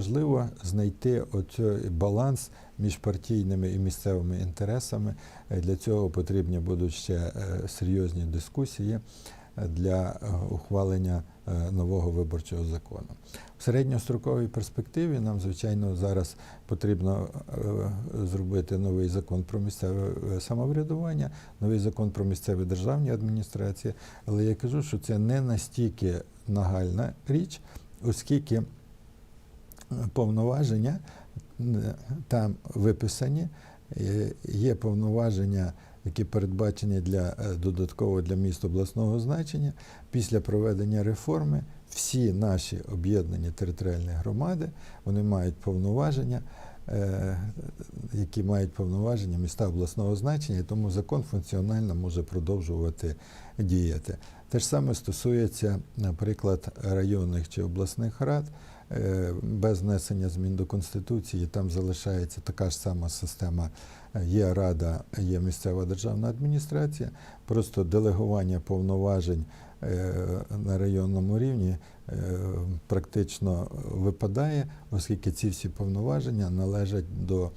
важливо знайти оцей баланс між партійними і місцевими інтересами. Е, Для цього потрібні будуть ще е, серйозні дискусії е, для ухвалення нового виборчого закону. В середньостроковій перспективі нам, звичайно, зараз потрібно зробити новий закон про місцеве самоврядування, новий закон про місцеві державні адміністрації. Але я кажу, що це не настільки нагальна річ, оскільки повноваження е, там виписані, Е, є повноваження, які передбачені для е, додатково для міст обласного значення. Після проведення реформи всі наші об'єднані територіальні громади вони мають повноваження, які мають повноваження міста обласного значення, і тому закон функціонально може продовжувати діяти. Те ж саме стосується, наприклад, районних чи обласних рад. Е, Без внесення змін до Конституції там залишається така ж сама система. Є рада, є місцева державна адміністрація, просто делегування повноважень е, на районному рівні е, практично випадає, оскільки ці всі повноваження належать до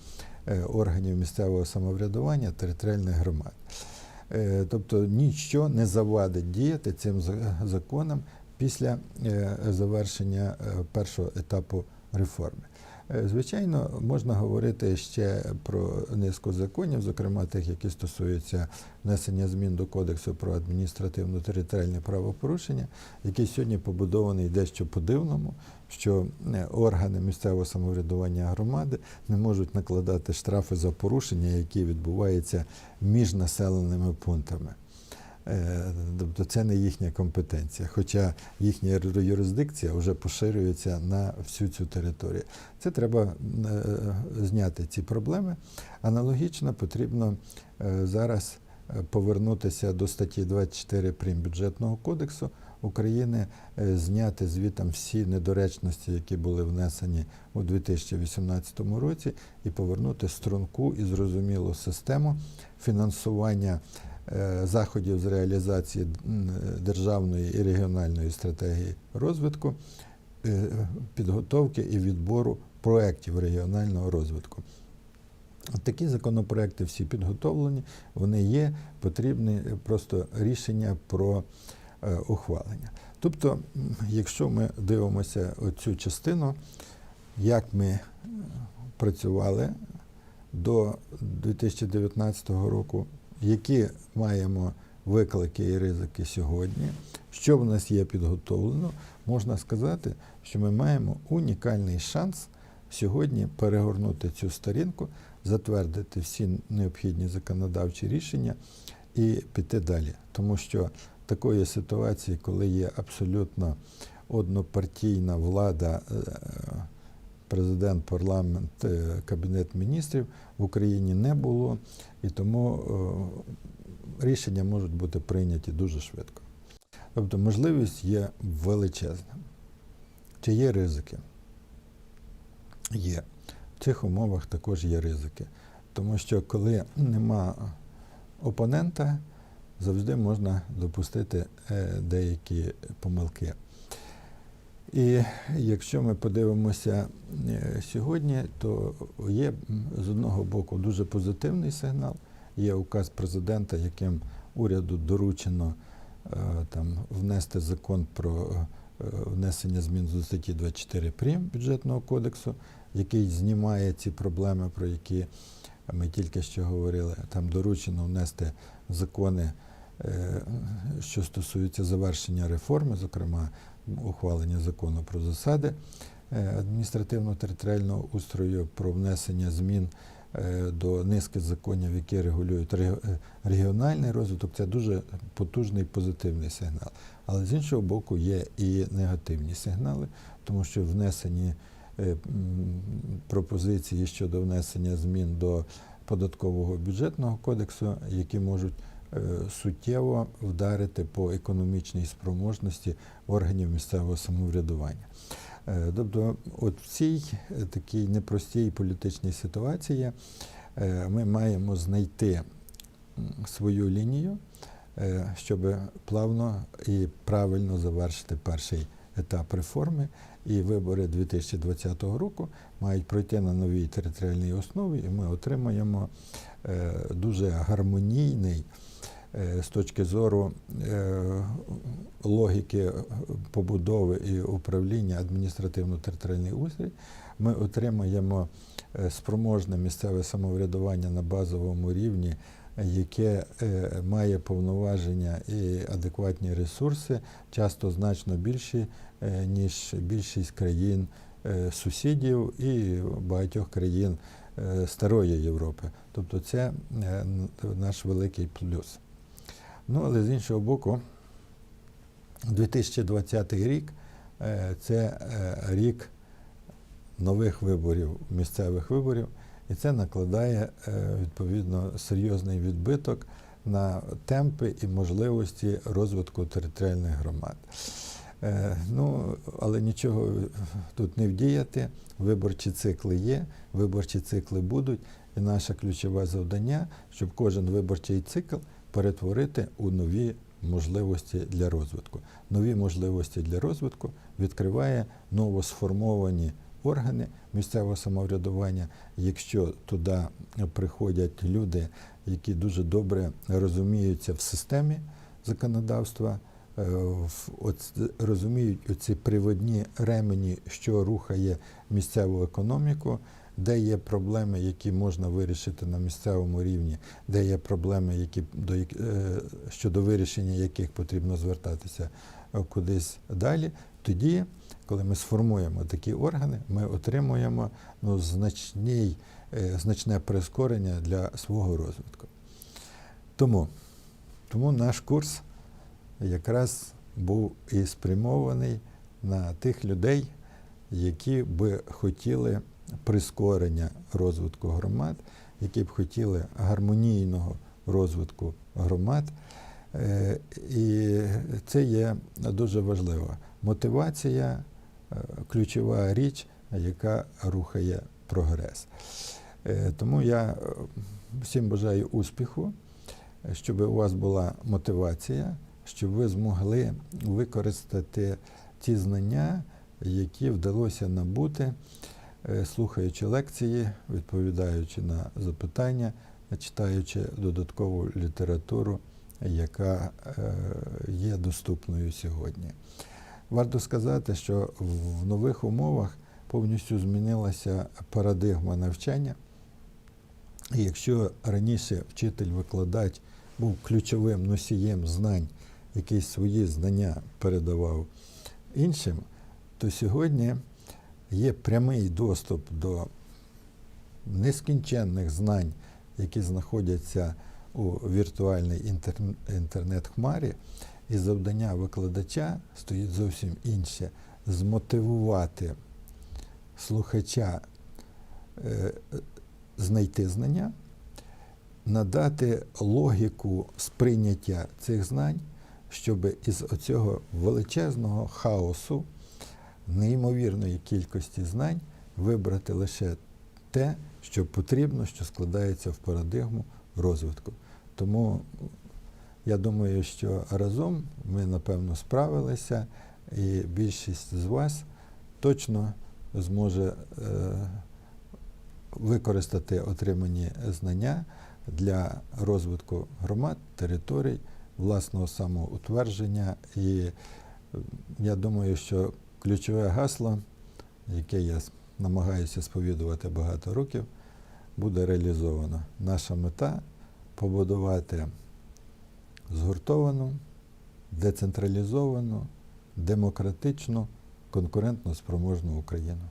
органів місцевого самоврядування територіальних громад. Тобто нічого не завадить діяти цим за- законам після е, завершення е, першого етапу реформи. Е, Звичайно, можна говорити ще про низку законів, зокрема тих, які стосуються внесення змін до Кодексу про адміністративно-територіальне правопорушення, який сьогодні побудований дещо по-дивному, що органи місцевого самоврядування громади не можуть накладати штрафи за порушення, які відбуваються між населеними пунктами. Е, Тобто це не їхня компетенція, хоча їхня юрисдикція вже поширюється на всю цю територію. Це треба е, зняти ці проблеми. Аналогічно потрібно е, зараз повернутися до статті 24 прим. бюджетного кодексу України, зняти звітом всі недоречності, які були внесені у 2018 році, і повернути струнку і зрозумілу систему фінансування заходів з реалізації державної і регіональної стратегії розвитку, е, підготовки і відбору проєктів регіонального розвитку. Такі законопроекти всі підготовлені, вони є, потрібні просто рішення про е, ухвалення. Тобто, якщо ми дивимося цю частину, як ми е, працювали до 2019 року, які маємо виклики і ризики сьогодні, що в нас є підготовлено, можна сказати, що ми маємо унікальний шанс сьогодні перегорнути цю сторінку, затвердити всі необхідні законодавчі рішення і піти далі. Тому що такої ситуації, коли є абсолютно однопартійна влада, е, президент, парламент, е, кабінет міністрів в Україні не було, і тому е, рішення можуть бути прийняті дуже швидко. Тобто можливість є величезна. Чи є ризики? Є. В цих умовах також є ризики. Тому що коли нема опонента, завжди можна допустити е, деякі помилки. І якщо ми подивимося е, сьогодні, то є з одного боку дуже позитивний сигнал. Є указ президента, яким уряду доручено е, там, внести закон про е, внесення змін до статті 24 прим. бюджетного кодексу, який знімає ці проблеми, про які ми тільки що говорили. Там доручено внести закони, що стосуються завершення реформи, зокрема ухвалення закону про засади е, адміністративно-територіального устрою, про внесення змін е, до низки законів, які регулюють рег- е, регіональний розвиток. Це дуже потужний позитивний сигнал. Але з іншого боку, є і негативні сигнали, тому що внесені пропозиції щодо внесення змін до податкового бюджетного кодексу, які можуть суттєво вдарити по економічній спроможності органів місцевого самоврядування. Е, Тобто, от в цій е, такій непростій політичній ситуації е, ми маємо знайти свою лінію, е, щоб плавно і правильно завершити перший етап реформи, і вибори 2020 року мають пройти на новій територіальній основі, і ми отримаємо е, дуже гармонійний е, з точки зору е, логіки побудови і управління адміністративно-територіальний устрій, ми отримаємо е, спроможне місцеве самоврядування на базовому рівні, е, яке е, має повноваження і адекватні ресурси, часто значно більші, е, ніж більшість країн е, сусідів і багатьох країн е, Старої Європи. Тобто це е, наш великий плюс. Ну, але з іншого боку, 2020 рік е, це е, рік нових виборів, місцевих виборів, і це накладає е, відповідно серйозний відбиток на темпи і можливості розвитку територіальних громад. Ну, але нічого тут не вдіяти. Виборчі цикли є, виборчі цикли будуть, і наше ключове завдання, щоб кожен виборчий цикл перетворити у нові можливості для розвитку. Нові можливості для розвитку відкриває новосформовані органи місцевого самоврядування. Якщо туди приходять люди, які дуже добре розуміються в системі законодавства, е, от, розуміють оці приводні ремені, що рухає місцеву економіку, де є проблеми, які можна вирішити на місцевому рівні, де є проблеми, які, до, е, щодо вирішення яких потрібно звертатися е, кудись далі, тоді, коли ми сформуємо такі органи, ми отримуємо ну, значний, е, значне прискорення для свого розвитку. Тому, тому наш курс якраз був і спрямований на тих людей, які би хотіли прискорення розвитку громад, які б хотіли гармонійного розвитку громад. Е, І це є дуже важливо. Мотивація е, ключова річ, яка рухає прогрес. Е, Тому я всім бажаю успіху, щоб у вас була мотивація, щоб ви змогли використати ті знання, які вдалося набути, слухаючи лекції, відповідаючи на запитання, читаючи додаткову літературу, яка е, є доступною сьогодні. Варто сказати, що в нових умовах повністю змінилася парадигма навчання. І якщо раніше вчитель-викладач був ключовим носієм знань, який свої знання передавав іншим, то сьогодні є прямий доступ до нескінченних знань, які знаходяться у віртуальній інтернет-хмарі, і завдання викладача стоїть зовсім інше змотивувати слухача е, знайти знання, надати логіку сприйняття цих знань, щоб із оцього величезного хаосу, неймовірної кількості знань вибрати лише те, що потрібно, що складається в парадигму розвитку. Тому я думаю, що разом ми, напевно, справилися, і більшість з вас точно зможе е, використати отримані знання для розвитку громад, територій, власного самоутвердження. І я думаю, що ключове гасло, яке я намагаюся сповідувати багато років, буде реалізовано. Наша мета побудувати згуртовану, децентралізовану, демократичну, конкурентно спроможну Україну.